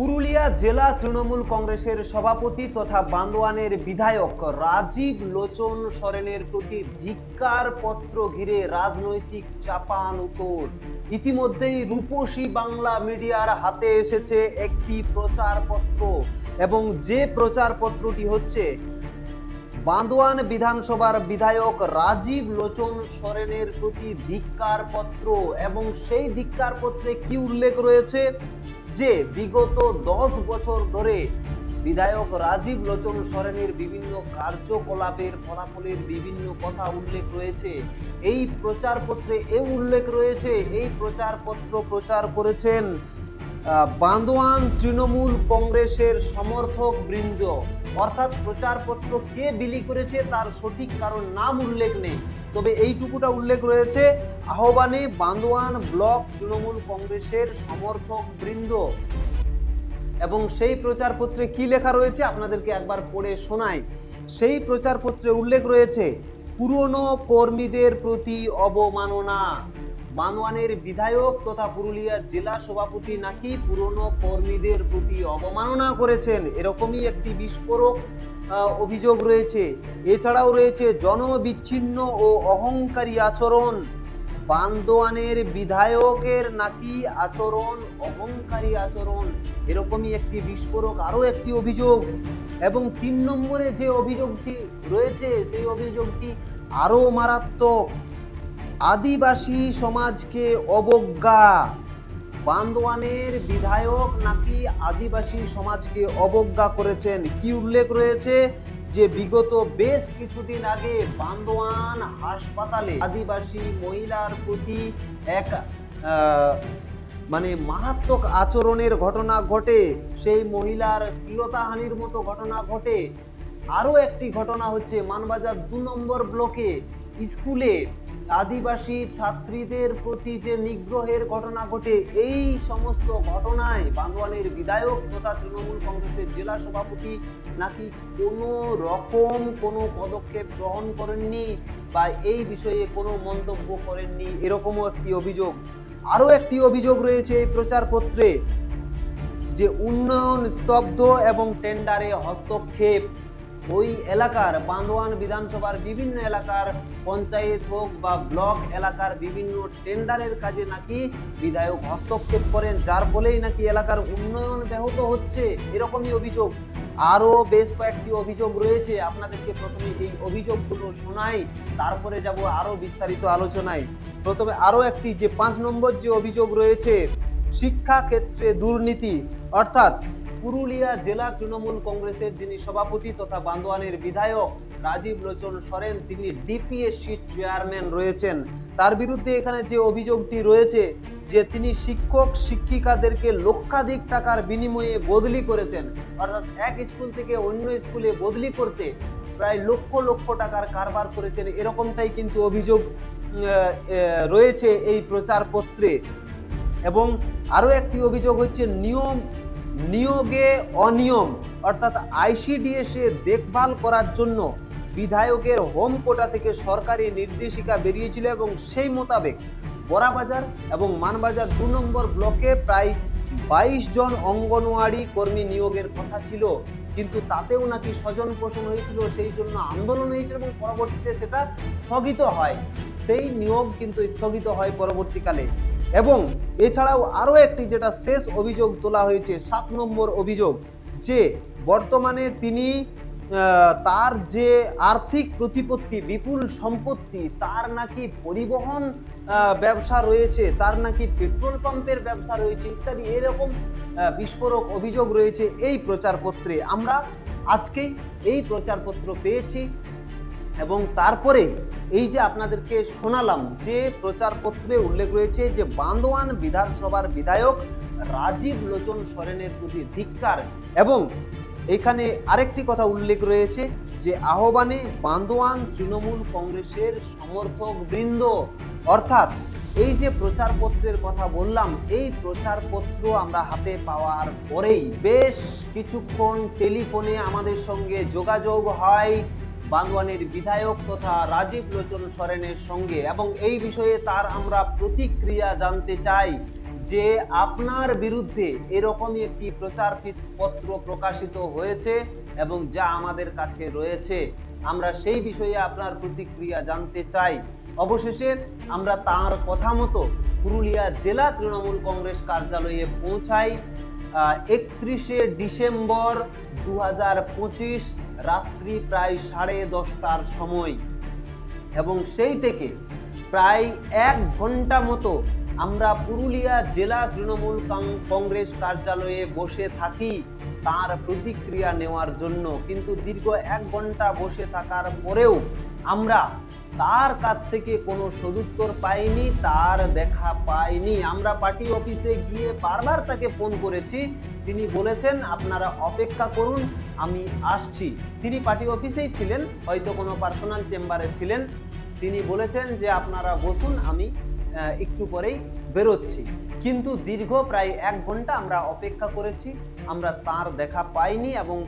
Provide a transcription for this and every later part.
পুরুলিয়া জেলা তৃণমূল কংগ্রেসের সভাপতি তথা বান্দোয়ানের বিধায়ক রাজীব লোচন সরেনের প্রতি ধিক্কার পত্র ঘিরে রাজনৈতিক চাপান উত্তর। ইতিমধ্যেই রূপসী বাংলা মিডিয়ার হাতে এসেছে একটি প্রচারপত্র এবং যে প্রচারপত্রটি হচ্ছে বান্দোয়ান বিধানসভার বিধায়ক রাজীব লোচন সরেনের প্রতি ধিক্কার পত্র এবং সেই ধিক্কার পত্রে কি উল্লেখ রয়েছে? যে বিগত দশ বছর ধরে বিধায়ক রাজীব লোচন সরেনের বিভিন্ন কার্যকলাপের ফলাফলের বিভিন্ন কথা উল্লেখ রয়েছে। এই প্রচারপত্রে এ উল্লেখ রয়েছে, এই প্রচারপত্র প্রচার করেছেন বান্দোয়ান তৃণমূল কংগ্রেসের সমর্থক বৃন্দ। অর্থাৎ প্রচারপত্র কে বিলি করেছে তার সঠিক কারণ নাম উল্লেখ নেই। তবে এইটুকুটা উল্লেখ রয়েছে, আহ্বানে বান্দোয়ান ব্লক তৃণমূল কংগ্রেসের সমর্থক বৃন্দ। এবং সেই প্রচারপত্রে কি লেখা রয়েছে আপনাদেরকে একবার পড়ে শোনাই। সেই প্রচারপত্রে উল্লেখ রয়েছে, পুরনো কর্মীদের প্রতি অবমাননা। বানোয়ানের বিধায়ক তথা পুরুলিয়া জেলা সভাপতি নাকি পুরনো কর্মীদের প্রতি অবমাননা করেছেন? এরকমই একটি বিস্ফোরক অভিযোগ রয়েছে। এছাড়াও রয়েছে জনবিচ্ছিন্ন ও অহংকারী আচরণ। বান্দোয়ানের বিধায়কের নাকি আচরণ অহংকারী আচরণ? এরকমই একটি বিস্ফোরক, আরও একটি অভিযোগ। এবং তিন নম্বরে যে অভিযোগটি রয়েছে, সেই অভিযোগটি আরও মারাত্মক। আদিবাসী সমাজকে অবজ্ঞা। বান্দোয়ানের বিধায়ক নাকি আদিবাসী সমাজকে অবজ্ঞা করেছেন কি উল্লেখ রয়েছে? যে বিগত বেশ কিছুদিন আগে বান্দোয়ান হাসপাতালে আদিবাসী মহিলার প্রতি এক মানে মারাত্মক আচরণের ঘটনা ঘটে। সেই মহিলার শ্লীলতাহানির মতো ঘটনা ঘটে। আরও একটি ঘটনা হচ্ছে, মানবাজার দু নম্বর ব্লকে স্কুলে আদিবাসী ছাত্রীদের প্রতি যে নিগ্রহের ঘটনা ঘটে, এই সমস্ত ঘটনায় বান্দোয়ানের বিধায়ক তথা তৃণমূল কংগ্রেসের জেলা সভাপতি নাকি কোনো রকম কোনো পদক্ষেপ গ্রহণ করেননি বা এই বিষয়ে কোনো মন্তব্য করেননি? এরকমও একটি অভিযোগ। আরও একটি অভিযোগ রয়েছে এই প্রচারপত্রে যে উন্নয়ন স্তব্ধ এবং টেন্ডারে হস্তক্ষেপ ওই এলাকার, বান্দোয়ান বিধানসভার বিভিন্ন এলাকার পঞ্চায়েত হোক বা ব্লক এলাকার বিভিন্ন টেন্ডারের কাজে নাকি বিধায়ক হস্তক্ষেপ করেন, যার ফলেই নাকি এলাকার উন্নয়ন ব্যাহত হচ্ছে, এরকমই অভিযোগ। আরও বেশ কয়েকটি অভিযোগ রয়েছে, আপনাদেরকে প্রথমে এই অভিযোগগুলো শোনাই, তারপরে যাব আরও বিস্তারিত আলোচনায়। প্রথমে আরও একটি, যে পাঁচ নম্বর যে অভিযোগ রয়েছে শিক্ষা ক্ষেত্রে দুর্নীতি, অর্থাৎ পুরুলিয়া জেলা তৃণমূল কংগ্রেসের যিনি সভাপতি তথা বান্দোয়ানের বিধায়ক রাজীব লোচন সরেন, তিনি ডিপিএসসি চেয়ারম্যান রয়েছেন। তার বিরুদ্ধে এখানে যে অভিযোগটি রয়েছে যে তিনি শিক্ষক শিক্ষিকাদেরকে লক্ষাধিক টাকার বিনিময়ে বদলি করেছেন, অর্থাৎ এক স্কুল থেকে অন্য স্কুলে বদলি করতে প্রায় লক্ষ লক্ষ টাকার কারবার করেছেন, এরকমটাই কিন্তু অভিযোগ রয়েছে এই প্রচারপত্রে। এবং আরও একটি অভিযোগ হচ্ছে, নিয়ম নিয়োগে অনিয়ম, অর্থাৎ আইসিডিএসে দেখভাল করার জন্য বিধায়কের হোম কোটা থেকে সরকারি নির্দেশিকা বেরিয়েছিল এবং সেই মোতাবেক বড়াবাজার এবং মানবাজার দু নম্বর ব্লকে প্রায় বাইশ জন অঙ্গনওয়াড়ি কর্মী নিয়োগের কথা ছিল। কিন্তু তাতেও নাকি স্বজন পোষণ হয়েছিল, সেই জন্য আন্দোলন হয়েছিল এবং পরবর্তীতে সেটা স্থগিত হয়। সেই নিয়োগ কিন্তু স্থগিত হয় পরবর্তীকালে। এবং এছাড়াও আরও একটি যেটা শেষ অভিযোগ তোলা হয়েছে, সাত নম্বর অভিযোগ, যে বর্তমানে তিনি তার যে আর্থিক প্রতিপত্তি, বিপুল সম্পত্তি, তার নাকি পরিবহন ব্যবসা রয়েছে, তার নাকি পেট্রোল পাম্পের ব্যবসা রয়েছে ইত্যাদি এরকম বিস্ফোরক অভিযোগ রয়েছে এই প্রচারপত্রে। আমরা আজকেই এই প্রচারপত্র পেয়েছি এবং তারপরে এই যে আপনাদেরকে শোনালাম যে প্রচারপত্রে উল্লেখ রয়েছে যে বান্দোয়ান বিধানসভার বিধায়ক রাজীব লোচন সরেনের প্রতি ধিক্কার এবং এখানে আরেকটি কথা উল্লেখ রয়েছে যে আহ্বানে বান্দোয়ান তৃণমূল কংগ্রেসের সমর্থক বৃন্দ। অর্থাৎ এই যে প্রচারপত্রের কথা বললাম, এই প্রচারপত্র আমরা হাতে পাওয়ার পরেই বেশ কিছুক্ষণ টেলিফোনে আমাদের সঙ্গে যোগাযোগ হয়। বান্দোয়ানের বিধায়ক তথা রাজীব লোচন সরেনের সঙ্গে। এবং এই বিষয়ে তার আমরা প্রতিক্রিয়া জানতে চাই যে আপনার বিরুদ্ধে এরকমই একটি প্রচারপিত পত্র প্রকাশিত হয়েছে এবং যা আমাদের কাছে রয়েছে। আমরা সেই বিষয়ে আপনার প্রতিক্রিয়া জানতে চাই। অবশেষে আমরা তার কথা মতো পুরুলিয়া জেলা তৃণমূল কংগ্রেস কার্যালয়ে পৌঁছাই। একত্রিশে ডিসেম্বর দু হাজার পঁচিশ রাত্রি প্রায় সাড়ে দশটার সময়। এবং সেই থেকে প্রায় এক ঘণ্টা মতো আমরা পুরুলিয়া জেলা তৃণমূল কংগ্রেস কার্যালয়ে বসে থাকি তার প্রতিক্রিয়া নেওয়ার জন্য। কিন্তু দীর্ঘ এক ঘণ্টা বসে থাকার পরেও আমরা তার কাছ থেকে কোনো সদুত্তর পাইনি, তার দেখা পাইনি। আমরা পার্টি অফিসে গিয়ে বারবার তাকে ফোন করেছি। তিনি বলেছেন, আপনারা অপেক্ষা করুন, আমি আসছি। তিনি পার্টি অফিসেই ছিলেন, হয়তো কোনো পার্সোনাল চেম্বারে ছিলেন। তিনি বলেছেন যে, আপনারা বসুন, আমি একটু পরেই বেরোচ্ছি। কিন্তু দীর্ঘ প্রায় এক ঘণ্টা আমরা অপেক্ষা করেছি। আমরা তার দেখা পাইনি এবং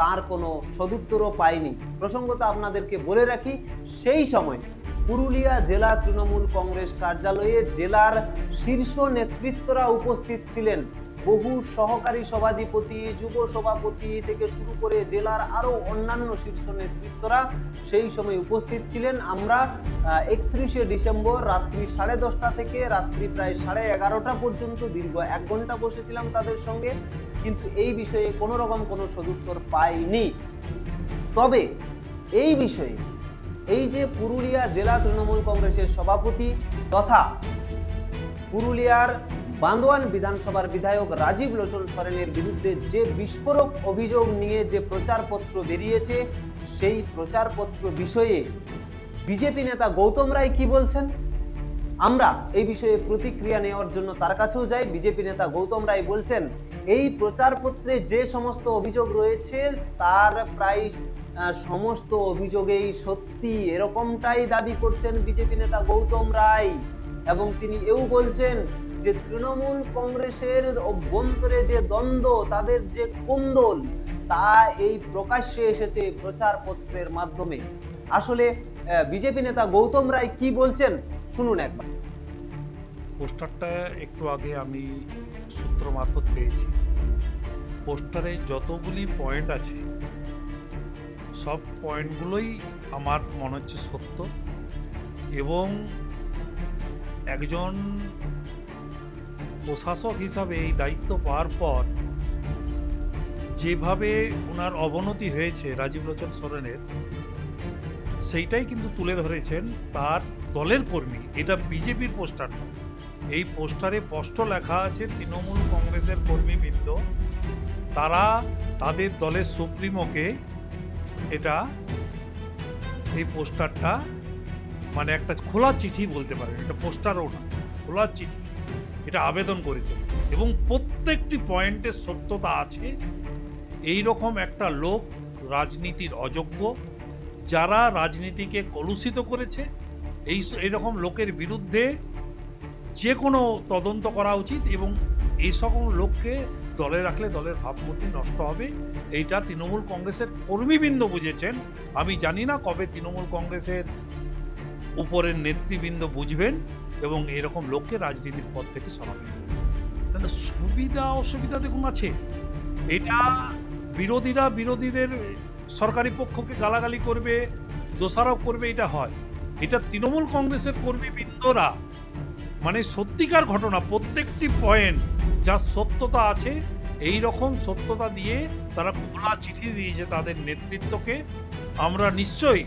তার কোনো সদুত্তরও পায়নি প্রসঙ্গত আপনাদেরকে বলে রাখি, সেই সময় পুরুলিয়া জেলা তৃণমূল কংগ্রেস কার্যালয়ে জেলার শীর্ষ নেতৃত্বরা উপস্থিত ছিলেন। বহু সহকারী সভাধিপতি, যুব সভাপতি থেকে শুরু করে জেলার আরও অন্যান্য শীর্ষ নেতৃত্বরা সেই সময় উপস্থিত ছিলেন। আমরা একত্রিশে ডিসেম্বর রাত্রি সাড়ে দশটা থেকে রাত্রি প্রায় সাড়ে এগারোটা পর্যন্ত দীর্ঘ এক ঘণ্টা বসেছিলাম তাদের সঙ্গে, কিন্তু এই বিষয়ে কোনো রকম কোনো সদুত্তর পাইনি। তবে এই বিষয়ে এই যে পুরুলিয়া জেলা তৃণমূল কংগ্রেসের সভাপতি তথা পুরুলিয়ার বান্দোয়ান বিধানসভার বিধায়ক রাজীব লোচন সরেনের বিরুদ্ধে যে বিস্ফোরক অভিযোগ নিয়ে যে প্রচারপত্র বেরিয়েছে, সেই প্রচারপত্র বিষয়ে বিজেপি নেতা গৌতম রায় কি বলছেন? আমরা এই বিষয়ে প্রতিক্রিয়া নেওয়ার জন্য তার কাছেও যাই। বিজেপি নেতা গৌতম রায় বলছেন, এই প্রচারপত্রে যে সমস্ত অভিযোগ রয়েছে, তার প্রায় সমস্ত অভিযোগেই সত্যি এরকমটাই দাবি করছেন বিজেপি নেতা গৌতম রায়। এবং তিনি এও বলছেন যে তৃণমূল কংগ্রেসের অভ্যন্তরে যে দ্বন্দ্ব, তাদের যে কোন্দল, তা এই প্রকাশ্যে এসেছে প্রচারপত্রের মাধ্যমে। আসলে বিজেপি নেতা গৌতম রায় কি বলছেন, শুনুন একবার। পোস্টারটা একটু আগে আমি সূত্র মারফত পেয়েছি। পোস্টারে যতগুলি পয়েন্ট আছে, সব পয়েন্টগুলোই আমার মনে হচ্ছে সত্য এবং একজন প্রশাসক হিসাবে এই দায়িত্ব পাওয়ার পর যেভাবে ওনার অবনতি হয়েছে রাজীব লোচন সোরেনের সেইটাই কিন্তু তুলে ধরেছেন তার দলের কর্মী। এটা বিজেপির পোস্টার। এই পোস্টারে স্পষ্ট লেখা আছে, তৃণমূল কংগ্রেসের কর্মীবৃন্দ, তারা তাদের দলের সুপ্রিমোকে এটা, এই পোস্টারটা মানে একটা খোলা চিঠি বলতে পারেন। এটা পোস্টারও না, খোলা চিঠি। এটা আবেদন করেছে এবং প্রত্যেকটি পয়েন্টের সত্যতা আছে। এই রকম একটা লোক রাজনীতির অযোগ্য, যারা রাজনীতিকে কলুষিত করেছে, এই এইরকম লোকের বিরুদ্ধে যে কোনো তদন্ত করা উচিত এবং এই সকল লোককে দলে রাখলে দলের ভাবমূর্তি নষ্ট হবে। এইটা তৃণমূল কংগ্রেসের কর্মীবৃন্দ বুঝেছেন। আমি জানি না কবে তৃণমূল কংগ্রেসের উপরের নেতৃবৃন্দ বুঝবেন। এবং এরকম লোককে রাজনীতির পথ থেকে সরাবেন তাহলে সুবিধা, অসুবিধা দেখুন আছে। এটা বিরোধীরা বিরোধীদের সরকারি পক্ষকে গালাগালি করবে, দোষারোপ করবে, এটা হয়। এটা তৃণমূল কংগ্রেসের কর্মী কর্মীবৃন্দরা মানে সত্যিকার ঘটনা, প্রত্যেকটি পয়েন্ট যার সত্যতা আছে এই রকম সত্যতা দিয়ে তারা খোলা চিঠি দিয়েছে তাদের নেতৃত্বকে। আমরা নিশ্চয়ই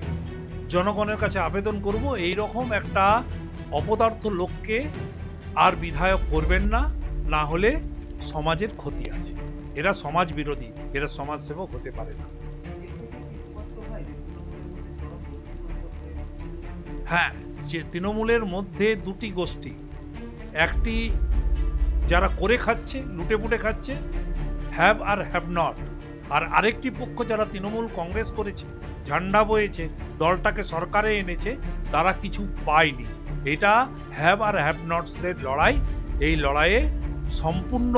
জনগণের কাছে আবেদন করব এই রকম একটা অপদার্থ লোককে আর বিধায়ক করবেন না না হলে সমাজের ক্ষতি আছে। এরা সমাজ বিরোধী, এরা সমাজসেবক হতে পারে না। হ্যাঁ যে তৃণমূলের মধ্যে দুটি গোষ্ঠী, একটি যারা করে খাচ্ছে, লুটে পুটে খাচ্ছে হ্যাভ আর হ্যাভ নট আর আরেকটি পক্ষ যারা তৃণমূল কংগ্রেস করেছে, ঝান্ডা বয়েছে, দলটাকে সরকারে এনেছে, তারা কিছু পায়নি। এটা হ্যাভ আর হ্যাভ নটসদের লড়াই। এই লড়াইয়ে সম্পূর্ণ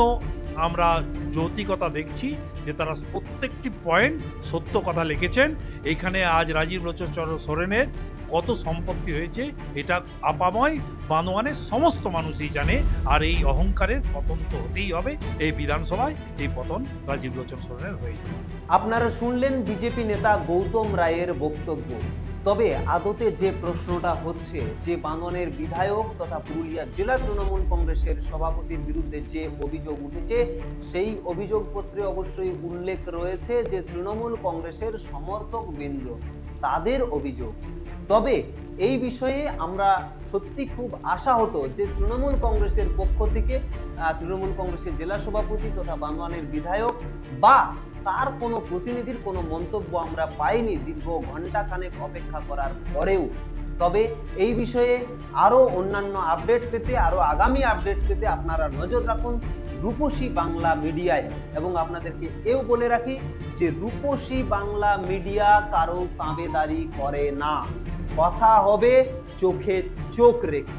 আমরা যৌতিকতা দেখছি যে তারা প্রত্যেকটি পয়েন্ট সত্য কথা লিখেছেন। এইখানে আজ রাজীব লোচন সোরেনের কত সম্পত্তি হয়েছে, এটা আপাময় বানোয়ানের সমস্ত মানুষই জানে। আর এই অহংকারের পতন তো হতেই হবে। এই বিধানসভায় এই পতন রাজীব লোচন সরেনের হয়ে আপনারা শুনলেন বিজেপি নেতা গৌতম রায়ের বক্তব্য। তবে আদতে যে প্রশ্নটা হচ্ছে, যে বান্দনের বিধায়ক তথা পুরুলিয়া জেলা তৃণমূল কংগ্রেসের সভাপতির বিরুদ্ধে যে অভিযোগ উঠেছে, সেই অভিযোগপত্রে অবশ্যই উল্লেখ রয়েছে যে তৃণমূল কংগ্রেসের সমর্থক বৃন্দ তাদের অভিযোগ। তবে এই বিষয়ে আমরা সত্যি খুব আশা হতো যে তৃণমূল কংগ্রেসের পক্ষ থেকে তৃণমূল কংগ্রেসের জেলা সভাপতি তথা বান্দোয়ানের বিধায়ক বা তার কোনো প্রতিনিধির কোনো মন্তব্য আমরা পাইনি দীর্ঘ ঘণ্টা খানেক অপেক্ষা করার পরেও। তবে এই বিষয়ে আরও অন্যান্য আপডেট পেতে, আরও আগামী আপডেট পেতে আপনারা নজর রাখুন রূপসী বাংলা মিডিয়ায়। এবং আপনাদেরকে এও বলে রাখি যে রূপসী বাংলা মিডিয়া কারও তাঁবেদারি করে না। কথা হবে চোখে চোখ রেখে।